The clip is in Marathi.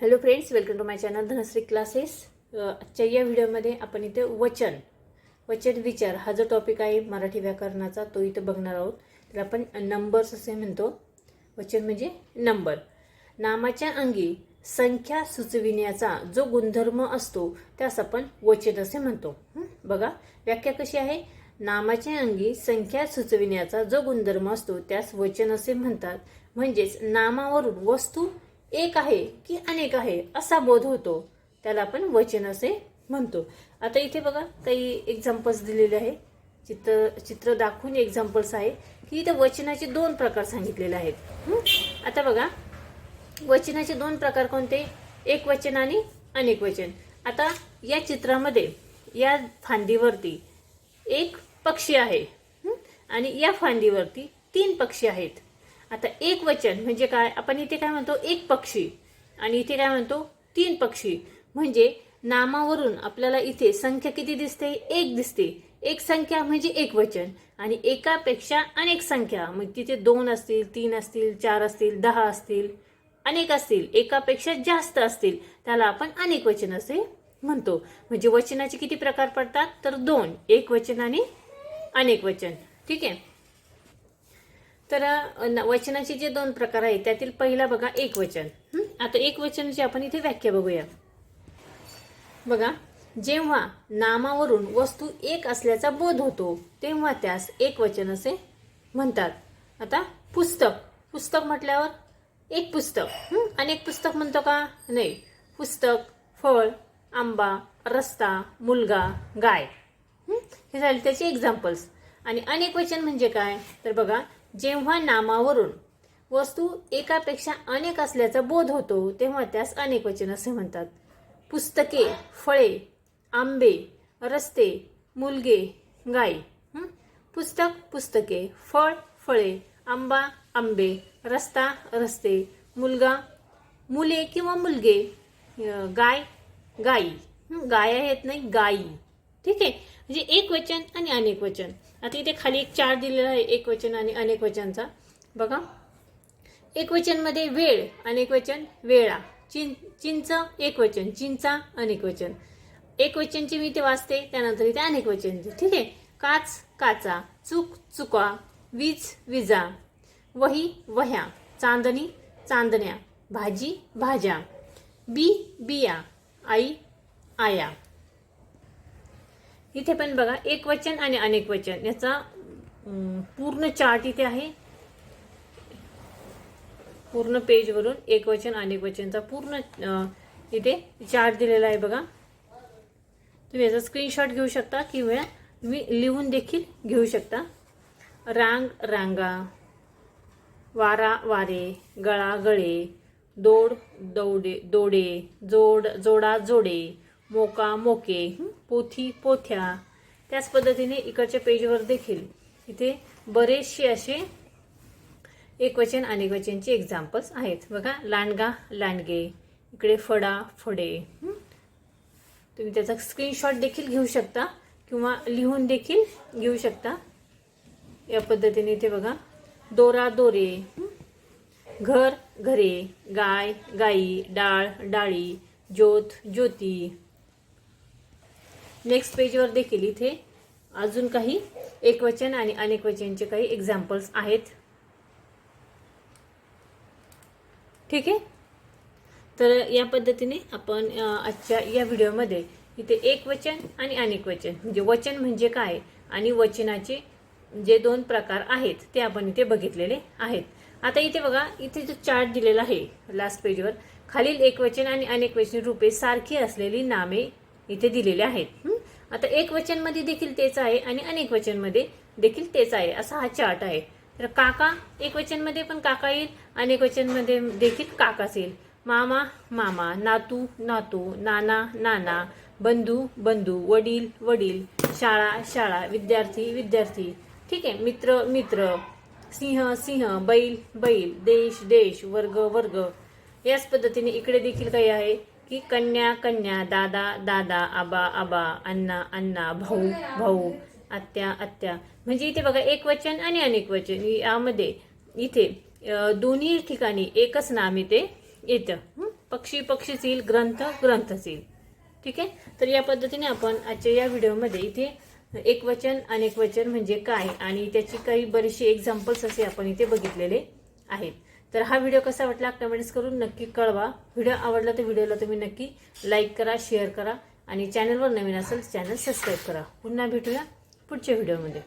Hello friends welcome to my channel Dhanashree classes आजच्या या व्हिडिओमध्ये आपण इथे वचन वचन विचार हा जो टॉपिक आहे मराठी व्याकरणाचा तो इथं बघणार आहोत. त्याला आपण नंबर्स असे म्हणतो. वचन म्हणजे नंबर नामाच्या अंगी संख्या सुचविण्याचा जो गुणधर्म असतो त्यास आपण वचन असे म्हणतो. बघा व्याख्या कशी आहे? नामाच्या अंगी संख्या सुचविण्याचा जो गुणधर्म असतो त्यास वचन असे म्हणतात. म्हणजेच नामावरून वस्तू एक आहे की अनेक आहे असा बोध होतो. त्याला आपण वचन असे म्हणतो. आता इथे बघा काही एक्झाम्पल्स दिलेले आहे. चित्र चित्र दाखवून एक्झाम्पल्स आहे की इथे वचनाचे दोन प्रकार सांगितलेले आहेत. आता बघा वचनाचे दोन प्रकार कोणते? एक वचन आणि अनेक वचन. आता या चित्रामध्ये या फांदीवरती एक पक्षी आहे. आणि या फांदीवरती तीन पक्षी आहेत. आता एक वचन म्हणजे काय? आपण इथे काय म्हणतो? एक पक्षी. आणि इथे काय म्हणतो? तीन पक्षी. म्हणजे नामावरून आपल्याला इथे संख्या किती दिसते? एक दिसते. एक संख्या म्हणजे एक वचन. आणि एकापेक्षा अनेक संख्या. मग तिथे दोन असतील तीन असतील चार असतील दहा असतील अनेक असतील. एकापेक्षा जास्त असतील. त्याला आपण अनेक वचन असे म्हणतो. म्हणजे वचनाचे किती प्रकार पडतात? तर दोन. एक वचन आणि अनेक वचन. ठीक आहे? तर वचनाचे जे दोन प्रकार आहेत त्यातील पहिला बघा एक वचन? आता एक वचनाची आपण इथे व्याख्या बघूया. बघा जेव्हा नामावरून वस्तू एक असल्याचा बोध होतो तेव्हा त्यास एक वचन असे म्हणतात. आता पुस्तक. पुस्तक म्हटल्यावर एक पुस्तक? अनेक पुस्तक म्हणतो का? नाही. पुस्तक फळ आंबा रस्ता मुलगा गाय? हे? झाले त्याचे एक्झाम्पल्स आणि अनेक वचन म्हणजे काय? तर बघा जेव्हा नामावरून वस्तू एकापेक्षा अनेक असल्याचा बोध होतो तेव्हा त्यास अनेक वचन असे म्हणतात. पुस्तके फळे आंबे रस्ते मुलगे गाई पुस्तक पुस्तके फळ फळे आंबा आंबे रस्ता रस्ते मुलगा मुले किंवा मुलगे गाय गाई गाय आहेत नाही गाई. ठीक आहे? म्हणजे एक वचन आणि अनेक वचन. आता इथे खाली एक चार दिलेला आहे एक वचन आणि अनेक वचनचा. बघा. एक वचनमध्ये वेळ अनेक वचन वेळा. चिं चिंच एक वचन चिंचा अनेक वचन. एक वचनची मी ते वाचते त्यानंतर इथे अनेक वचन ठीक आहे? काच काचा. चूक चुका. वीज विजा. वही वह्या. चांदणी चांदण्या. भाजी भाज्या. बी बिया. आई आया. इथे पण बघा एक वचन आणि अनेक वचन. याचा पूर्ण चार्ट इथे आहे. पूर्ण पेजवरून एक वचन अनेक वचनचा पूर्ण इथे चार्ट दिलेला आहे बघा. तुम्ही याचा स्क्रीनशॉट घेऊ शकता किंवा तुम्ही लिहून देखील घेऊ शकता. रांग रांगा वारा वारे गळा गळे दोड दौडे दोडे जोड जोडा जोडे मोका मोके पोथी पोथ्या. त्याच पद्धतीने इकडच्या पेजवर देखील इथे बरेचसे असे एकवचन अनेकवचनचे एक्झाम्पल्स आहेत. बघा लांडगा लांडगे इकडे फडा फडे तुम्ही त्याचा स्क्रीनशॉट देखील घेऊ शकता किंवा लिहून देखील घेऊ शकता. या पद्धतीने इथे बघा दोरा दोरे घर घरे गाय गाई डाळ डाळी ज्योत ज्योती नेक्स्ट पेजवर देखील इथे अजून काही एकवचन आणि अनेकवचनचे काही एक्झाम्पल्स आहेत. ठीक आहे? तर या पद्धतीने आपण आजच्या या व्हिडिओमध्ये इथे एक वचन आणि अनेक वचन म्हणजे वचन म्हणजे काय आणि वचनाचे जे दोन प्रकार आहेत ते आपण इथे बघितलेले आहेत. आता इथे बघा इथे जो चार्ट दिलेला आहे लास्ट पेजवर खालील एक वचन आणि अनेक वचन रूपे सारखी असलेली नामे इथे दिलेली आहेत. आता एक वचनमध्ये देखील तेच आहे आणि अनेक वचनमध्ये देखील तेच आहे. असा हा चार्ट आहे. तर काका एक वचनमध्ये पण काका येईल अनेक वचनमध्ये देखील काकाच येईल. मामा मामा नातू नातू नाना नाना बंधू बंधू वडील वडील शाळा शाळा विद्यार्थी विद्यार्थी. ठीक आहे? मित्र मित्र सिंह सिंह बैल बैल देश देश वर्ग वर्ग. याच पद्धतीने इकडे देखील काही आहे. की कन्या कन्या दादा दादा आबा आबा अण्णा अण्णा भाऊ भाऊ आत्या आत्या. म्हणजे इथे बघा एक वचन आणि अनेक वचन. यामध्ये इथे दोन्ही ठिकाणी एकच नाम इथे येतं. पक्षी पक्षीच येईल ग्रंथ ग्रंथच येईल ठीक आहे? तर या पद्धतीने आपण आजच्या या व्हिडिओमध्ये इथे एक वचन अनेक वचन म्हणजे काय? आणि त्याची काही बरीचशी एक्झाम्पल्स असे आपण इथे बघितलेले आहेत. तर हा व्हिडिओ कसा वाटला कमेंट्स करून नक्की कळवा. व्हिडिओ आवडला तर व्हिडिओला तुम्ही नक्की लाईक करा शेअर करा आणि चॅनलवर नवीन असेल चॅनल सबस्क्राईब करा. पुन्हा भेटूया पुढच्या व्हिडिओमध्ये